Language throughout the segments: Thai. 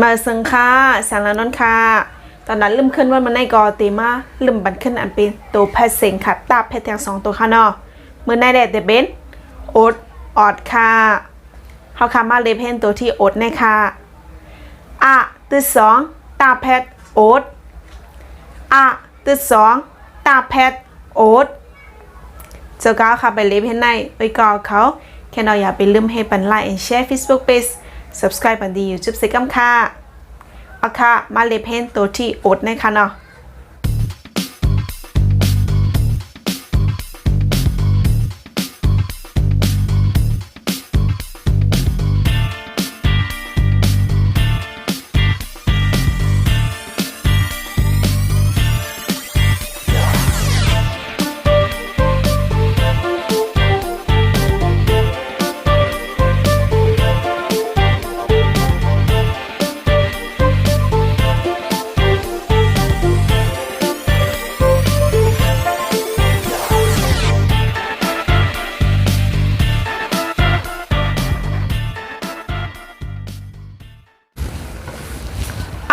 มาสังค่ะสังละนนค่ะ ตอนนั้นลืมขึ้นว่ามันในกอตีมาลืมบันขึ้นอันเป็นตัวแพทเสียงค่ะตาแพทแทงสองตัวค่ะเนาะเมื่อในแดดเดเบนโอดออดค่ะเขาคำมาเลเพนตัวที่โอดในค่ะอะตัวสองตาแพทโอดอะตัวสองตาแพทโอดเจ้าก้าวค่ะไปเลิฟให้ในไปกอเขาแค่เราอย่าไปลืมให้ปันไลค์ and share Facebook page subscribe บันดี YouTube สิกำค่ะอาค่ะมาเลเพนตัวที่อดนะคะเนาะ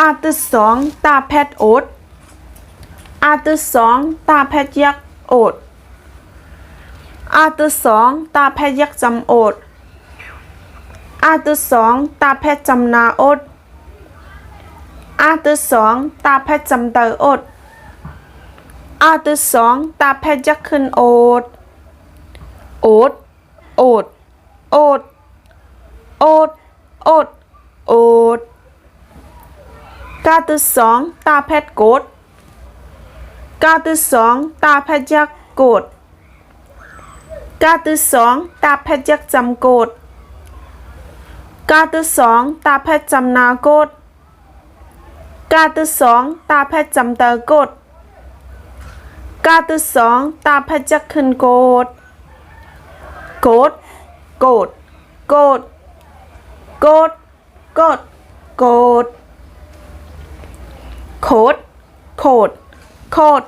อาตัวสองตาแพทโอดอาตัวสองตาแพทยักโอดอาตัวสองตาแพทยักจำโอดอาตัวสองตาแพทจำนาโอดอาตัวสองตาแพทจำเตอโอดอาตัวสองตาแพทยักขึ้นโอดโอดโอดโอดโอดโอดโอด กาตัวสองตาแพทย์โกดกาตัวสองตาแพทย์ยักษ์โกดกาตัวสองตาแพทย์ยักษ์จำโกดกาตัวสองตาแพทย์จำนาโกดกาตัวสองตาแพทย์จำเตอโกดกาตัวสองตาแพทย์ยักษ์ขึ้นโกดโกดโกดโกดโกดโกดโกด โคดโคดโคด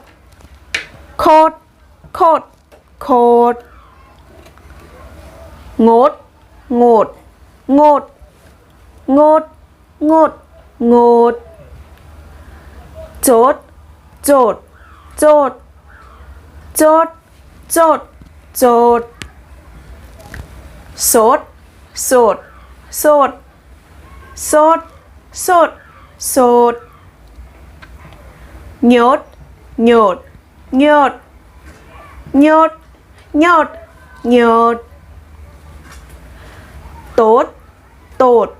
โคดโคดโคดงด งด งด งด งด งด โจด โจด โจด โจด โจด โจดโสดโสดโสดโสดโสดโสด nhốt nhột nhột nhột nhột nhột tốt tốt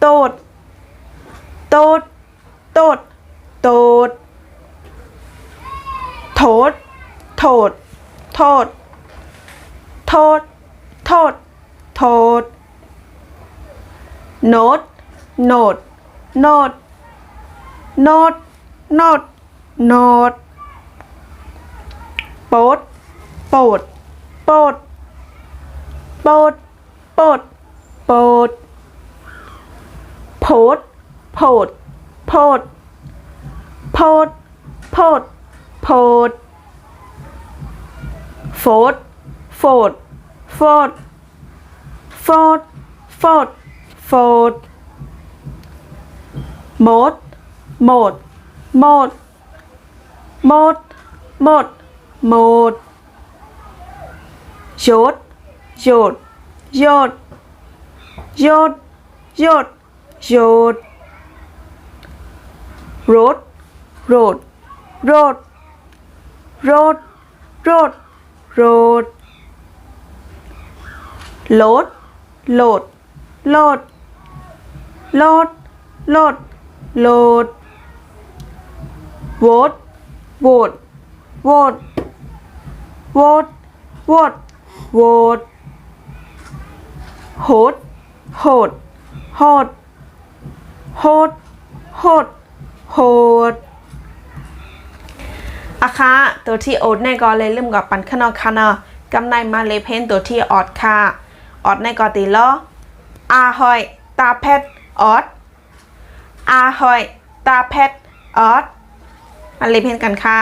tốt. Tốt tốt tốt. Thốt thốt thốt. Thốt thốt thốt. Nốt nốt nốt. Nốt nốt. โนดโปดโปดโปดโปดโปดโปดโพดโพดโพดโพดโพดโพดโฟดโฟดโฟดโฟดโฟดโฟดโมดโมดโมด một một một. Dốt dốt dốt dốt dốt dốt rốt rốt rốt. Rốt rốt rốt. Lốt lột lột. Lột lột lột. Vốt โหวตโหวตโหวตโหวตโหวตโหดโหดโหดโหดโหดโหดอะคะตัวที่โอดในกอเลยลืมกับปันขนอคานะกำในมาเลเพนตัวที่ออดค่ะออดในกอตีล้ออาหอย ตาเพชรออดอาหอย ตาเพชรออด มาเลยเพนกันค่ะ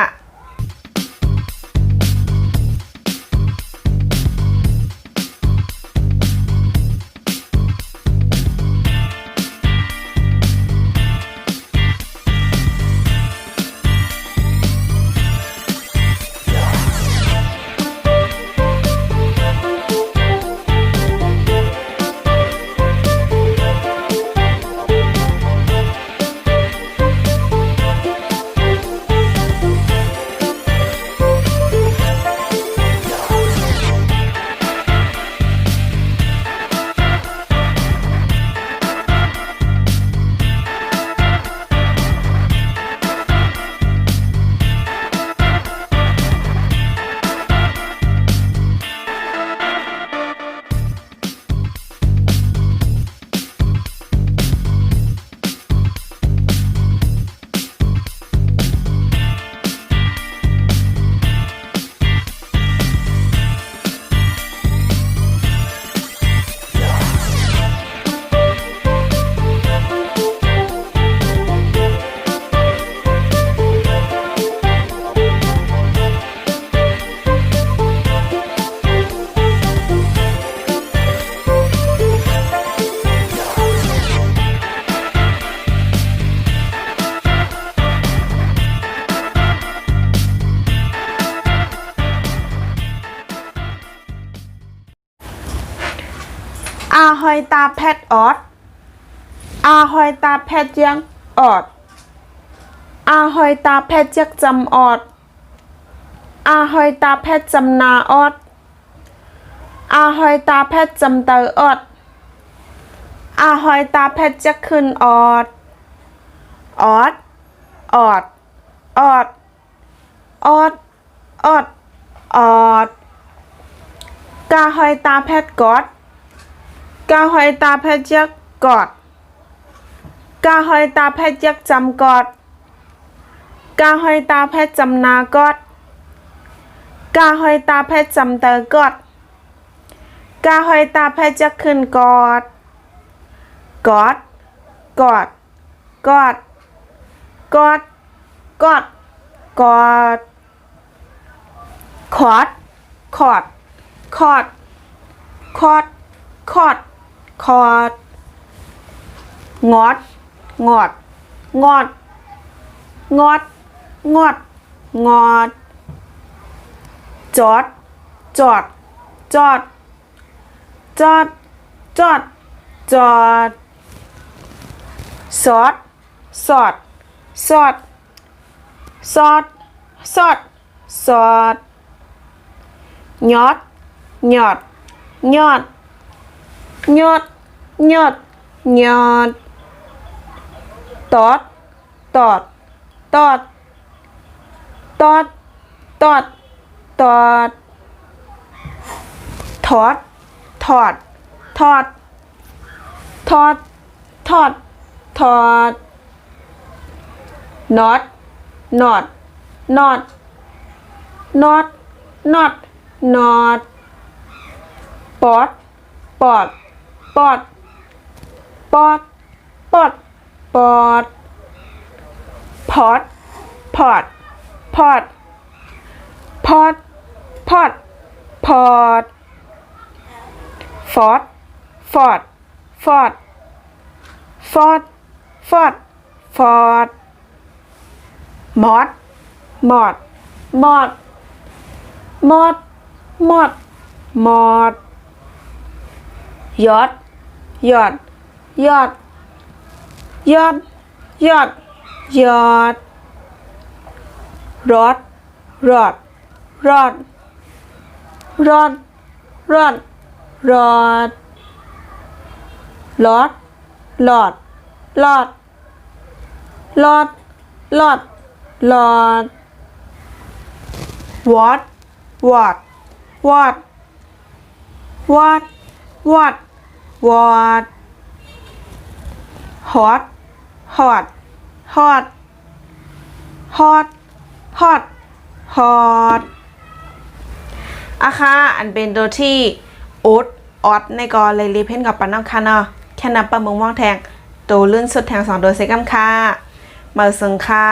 อาหอยตาแพทออดอาหอยตาแพทยังออดอาหอยตาแพทยักจำออดอาหอยตาแพทจำนาออดอาหอยตาแพทจำเตอออดอาหอยตาแพทจะขึ้นออดออดออดออดออดออดออดกาหอยตาแพทกอด กาหอยตาแพทยักกอดกาหอยตาแพทยักจำกอดกาหอยตาแพทจำนากอดกาหอยตาแพทจำเตอกอดกาหอยตาแพทจะขึ้นกอดกอดกอดกอดกอดกอดกอดคอดคอดคอดคอดคอด คอด งอด งอด งอด งอด งอด งอด จอด จอด จอด จอด จอด จอด สอด สอด สอด สอด สอด สอดยอดยอดยอด ยอดยอดยอดตอดตอดตอดตอดตอดตอดถอดถอดถอดถอดถอดถอดนอตน็อตน็อตน็อตน็อตน็อตปอดปอด ปอด ปอด ปอด ปอด พอด พอด พอด พอด พอด พอด ฟอด ฟอด ฟอด ฟอด ฟอด ฟอด มอด มอด มอด มอด มอด มอดยอด ยอด ยอด ยอด ยอด ยอด รอด รอด รอด รอด รอด รอดลอดหลอดหลอดหลอดหลอดหลอด วอดวอดวอดวอดวอด วอดฮอตฮอตฮอตฮอตฮอตฮอตอาคาอันเป็นตัวที่อดออดในกอเลยรีเพนกับปันน้ำค่ะเนาะแค่นับประมงม่วงแทงตัวลื่นสุดแทงสองโดยเซกัมค่ะมาซึงค่ะ